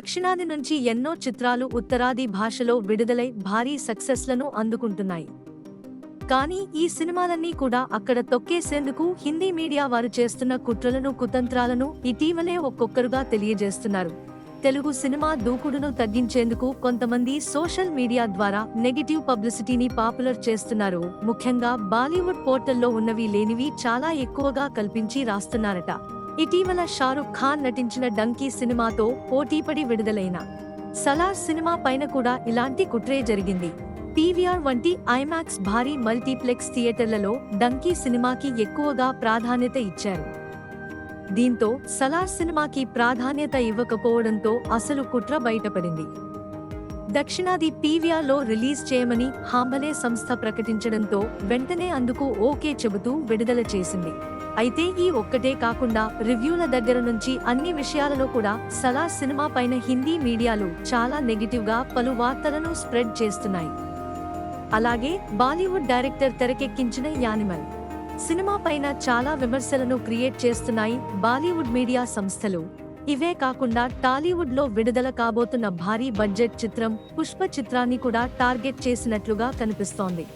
దక్షిణాది నుంచి ఎన్నో చిత్రాలు ఉత్తరాది భాషలో విడుదలై భారీ సక్సెస్లను అందుకుంటున్నాయి. కానీ ఈ సినిమాలన్నీ కూడా అక్కడ తొక్కేసేందుకు హిందీ మీడియా వారు చేస్తున్న కుట్రలను కుతంత్రాలను ఇటీవలే ఒక్కొక్కరుగా తెలియజేస్తున్నారు. తెలుగు సినిమా దూకుడును తగ్గించేందుకు కొంతమంది సోషల్ మీడియా ద్వారా నెగిటివ్ పబ్లిసిటీని పాపులర్ చేస్తున్నారు. ముఖ్యంగా బాలీవుడ్ పోర్టల్లో ఉన్నవి లేనివి చాలా ఎక్కువగా కల్పించి రాస్తున్నారట. ఇటీవల షారుఖ్ ఖాన్ నటించిన డంకీ సినిమాతో పోటీపడి విడుదలైన సలార్ సినిమా పైన కూడా ఇలాంటి కుట్రే జరిగింది. పీవీఆర్ వంటి ఐమాక్స్ భారీ మల్టీప్లెక్స్ థియేటర్లలో డంకీ సినిమాకి ఎక్కువగా ప్రాధాన్యత ఇచ్చారు. దీంతో సలార్ సినిమాకి ప్రాధాన్యత ఇవ్వకపోవడంతో అసలు కుట్ర బయటపడింది. దక్షిణాది పీవీఆర్లో రిలీజ్ చేయమని హాంబలే సంస్థ ప్రకటించడంతో వెంటనే అందుకు ఓకే చెబుతూ విడుదల చేసింది. అయితే ఈ ఒక్కటే కాకుండా రివ్యూల దగ్గర నుంచి అన్ని విషయాలలో కూడా సలా సినిమా పైన హిందీ మీడియాలు చాలా నెగిటివ్గా పలు వార్తలను స్ప్రెడ్ చేస్తున్నాయి. అలాగే బాలీవుడ్ డైరెక్టర్ తెరకెక్కించిన యానిమల్. సినిమా పైన చాలా విమర్శలను క్రియేట్ చేస్తున్నాయి బాలీవుడ్ మీడియా సంస్థలు. ఇవే కాకుండా టాలీవుడ్లో విడుదల కాబోతున్న భారీ బడ్జెట్ చిత్రం పుష్ప చిత్రాన్ని కూడా టార్గెట్ చేసినట్లుగా కనిపిస్తోంది.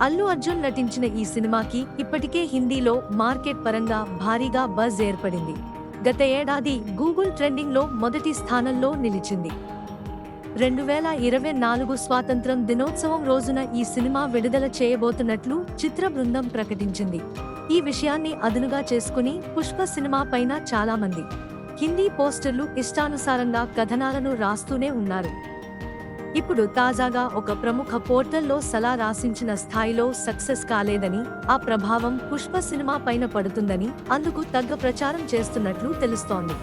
అల్లు అర్జున్ నటించిన ఈ సినిమాకి ఇప్పటికే హిందీలో మార్కెట్ పరంగా భారీగా బజ్ ఏర్పడింది. గత ఏడాది గూగుల్ ట్రెండింగ్లో మొదటి స్థానంలో నిలిచింది. రెండు వేల ఇరవై నాలుగు స్వాతంత్రం దినోత్సవం రోజున ఈ సినిమా విడుదల చేయబోతున్నట్లు చిత్ర బృందం ప్రకటించింది. ఈ విషయాన్ని అదునుగా చేసుకుని పుష్ప సినిమా పైన చాలా మంది హిందీ పోస్టర్లు ఇష్టానుసారంగా కథనాలను రాస్తూనే ఉన్నారు. ఇప్పుడు తాజాగా ఒక ప్రముఖ పోర్టల్లో సలా రాసించిన స్థాయిలో సక్సెస్ కాలేదని ఆ ప్రభావం పుష్ప సినిమా పైన పడుతుందని అందుకు తగ్గ ప్రచారం చేస్తున్నట్లు తెలుస్తోంది.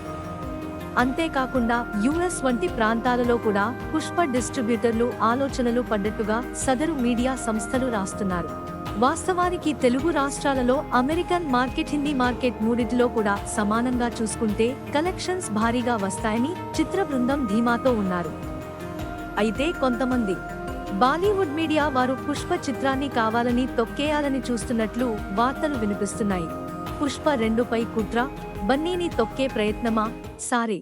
అంతేకాకుండా యుఎస్ వంటి ప్రాంతాలలో కూడా పుష్ప డిస్ట్రిబ్యూటర్లు ఆలోచనలు పడ్డట్టుగా సదరు మీడియా సంస్థలు రాస్తున్నారు. వాస్తవానికి తెలుగు రాష్ట్రాలలో అమెరికన్ మార్కెట్ హిందీ మార్కెట్ మూడిటిలో కూడా సమానంగా చూసుకుంటే కలెక్షన్స్ భారీగా వస్తాయని చిత్ర బృందం ధీమాతో ఉన్నారు. అయితే కొంతమంది బాలీవుడ్ మీడియా వారు పుష్ప చిత్రాన్ని కావాలని తొక్కేయాలని చూస్తున్నట్లు వార్తలు వినిపిస్తున్నాయి. పుష్ప రెండుపై కుట్ర బన్నీని తొక్కే ప్రయత్నమా? సారే.